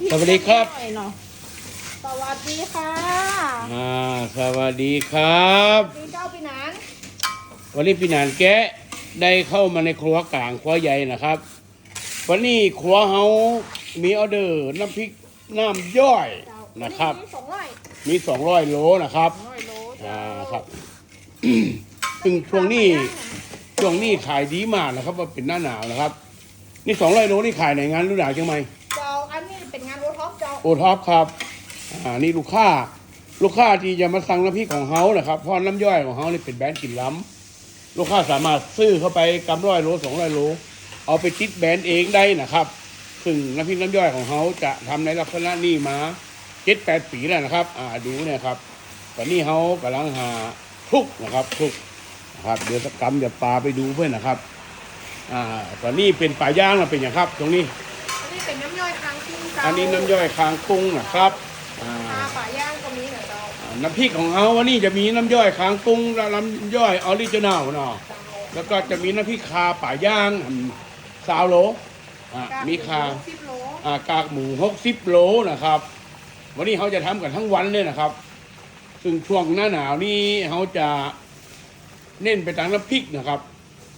พริกสวัสดีครับ หน่อยเนาะสวัสดีค่ะอ่าสวัสดีครับ พี่เจ้าพี่นันวันนี้พี่หนานแกะได้เข้ามาในครัวกลางครัวใหญ่นะครับ วันนี้ครัวเฮามีออเดอร์น้ำพริกน้ำย่อยเจ้านะครับสองร้อยมี200โลนะครับสองร้อยโลอ่าเจ้าครับ ซึ่งช่วงนี้ ช่วงนี้ขายดีมากนะครับว่าเป็นหน้าหนาวนะครับ นี่200โลนี่ขายในงานฤดูหนาวใช่ไหม โอท็อปครับ อ่า นี่ลูกค้า ลูกค้าที่จะมาสั่งน้ำพริกของเฮานะครับเพราะน้ำย่อยของเฮานี่เป็นแบรนด์กินล้ำลูกค้าสามารถซื้อเข้าไปกำร้อยโลสองร้อยโล เอาไปติดแบรนด์เองได้นะครับ ซึ่งน้ำพริกน้ำย่อยของเฮาจะทำในลักษณะนี้มาเจ็ดแปดปีแล้วนะครับ อ่า ดูเนี่ยครับ ตอนนี้เฮากำลังหาทุกนะครับทุกนะครับ เดี๋ยวสักกรรมเดี๋ยวปลาไปดูเพื่อนนะครับ อ่า ตอนนี้เป็นป่าย่างเราเป็นอย่างครับ ตรงนี้ เป็นน้ำย่อยค้างกุ้งเจ้าอันนี้น้ำย่อยคางกุ้งนะครับอ่าปลาป่าย่างก็มีเหรอเจ้าน้ำพริกของเขาวันนี้จะมีน้ำย่อยค้างกุ้งและน้ำย่อยออริจินัลเนาะเจ้าแล้วก็จะมีน้ำพริกคาป่าย่างซาวโลอะมีคา สิบโลอ่ากากหมูหกสิบโลนะครับ วันนี้เขาจะทำกันทั้งวันเลยนะครับ ซึ่งช่วงหน้าหนาวนี่เขาจะเน้นไปทางน้ำพริกนะครับ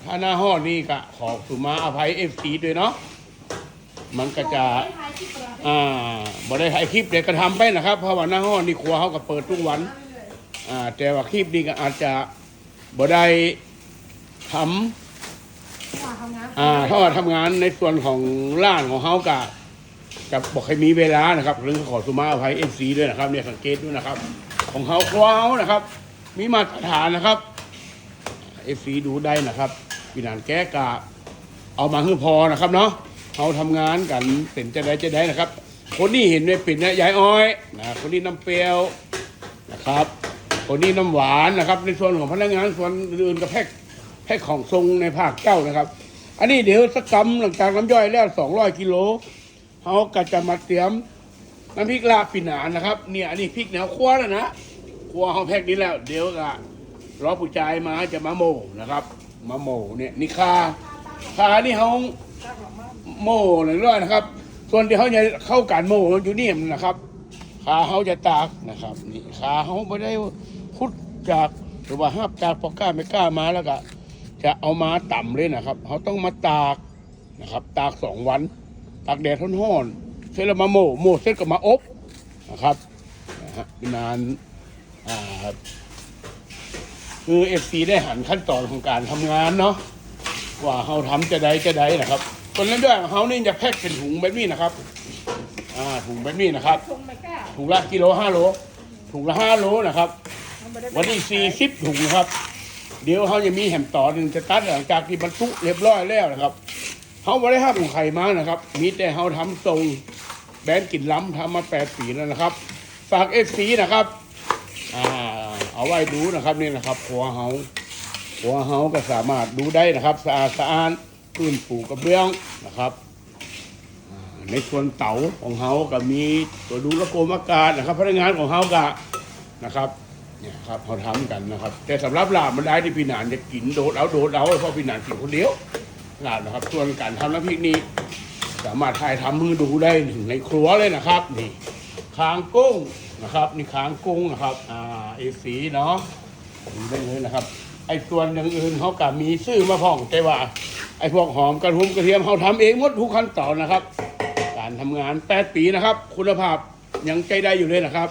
ถ้าหน้าห้อนี่ก็ขอสุมาอภัยเอฟซีด้วยเนาะ มันก็จะไม่ทายที่เปลือกอ่าบ่ได้ถ่ายคลิปเด็กก็ทำไปนะครับ เพราะว่าหน้าห้องนี่ครัวเขาก็เปิดทุกวันอ่าแต่ว่าคลิปนี้ก็อาจจะบ่ได้ทำอ่าถ้าว่าทำงานในส่วนของร้านของเขาก็กับบอกให้มีเวลานะครับหรือขอสุมาอภัยเอฟซีด้วยนะครับเนี่ยสังเกตด้วยนะครับ ของเขาครัวเขานะครับ มีมาตรฐานนะครับเอฟซีดูได้นะครับพี่นานแก้กะเอามาให้พอนะครับเนาะ เขาทำงานกันเป็นจะได้จะได้นะครับ คนนี้เห็นในปิ่นะยายอ้อยนะคนนี้น้ำเปรี้ยวนะครับ คนนี้น้ำหวานนะครับ ในส่วนของพนักงานส่วนอื่นก็แพ็คแพ็คของทรงในภาคเจ้านะครับ อันนี้เดี๋ยวสักกำหลังจากน้ำย่อยแล้วสองร้อยกิโลเขาก็จะมาเตรียมน้ำพริกลาบปีหนานนะครับ เนี่ยอันนี้พริกแนวครัวแล้วนะครัวเขาแพ็คนี้แล้ว เดี๋ยวก็รอผู้ชายมาจะมาโมนะครับ มาโมเนี่ยนี่คาคานี่เขา โม่เรื่อยนะครับ ส่วนที่เขาจะเข้าการโม่อยู่นี่นะครับขาเขาจะตากนะครับนี่ขาเขาไม่ได้พุดจากหรือว่าห้าบจากพอกล้าไม่กล้ามาแล้วก็จะเอามาต่ำเลยนะครับเขาต้องมาตากนะครับ ตากสองวัน ตากแดดร้อนๆเสร็จแล้วมาโม่โม่เสร็จก็มาอบนะครับนะฮะนานอ่าคือเอฟซีได้หันขั้นตอนของการทำงานเนาะว่าเขาทำจะได้จะได้นะครับ คนนั้นด้วยของเขานี่จะแพ็คเป็นถุงแบบนี้นะครับอ่าถุงแบบนี้นะครับ ชงไม่กล้าถุงละกิโลห้าโลถุงละห้าโลนะครับ มันไม่ได้วันนี้สี่สิบถุงนะครับ เดี๋ยวเขาจะมีแหมต่อหนึ่งจะตัดหลังจากที่บรรทุกเรียบร้อยแล้วนะครับเขาไม่ได้ห้ามของใครมานะครับ มีแต่เขาทำทรงแบรนด์กลิ่นล้ำทำมาแปดปีแล้วนะครับ ฝากเอฟซีนะครับอ่าเอาไว้ดูนะครับนี่นะครับครัวเฮาครัวเฮาก็สามารถดูได้นะครับ สะอาดสะอาด พื้นปูกระเบื้องนะครับในส่วนเต๋าของเฮาก็มีตัวดูระโกมอากาศนะครับ พนักงานของเฮาก็นะครับเนี่ยครับเขาทำกันนะครับ แต่สำหรับลาบมันได้ที่พี่หนานจะกินโดดเอาโดดเอาเพราะพี่หนานกินคนเดียวลาบนะครับ ส่วนการทำน้ำพริกนี้ สามารถถ่ายทำมือดูได้ถึงในครัวเลยนะครับนี่คางกุ้งนะครับ นี่คางกุ้งนะครับอ่าเอสีเนาะดูได้เลยนะครับ ไอ้ส่วนอย่างอื่นเขากับมีซื้อมาพ่องแต่ว่า ไอ้พวกหอมกระทุมกระเทียมเขาทำเองหมดทุกขั้นตอนนะครับ การทำงาน 8 ปีนะครับ คุณภาพยังใจได้อยู่เลยนะครับ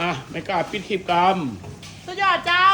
อะไม่กล้าปิดคลิปกรรมสุดยอดเจ้า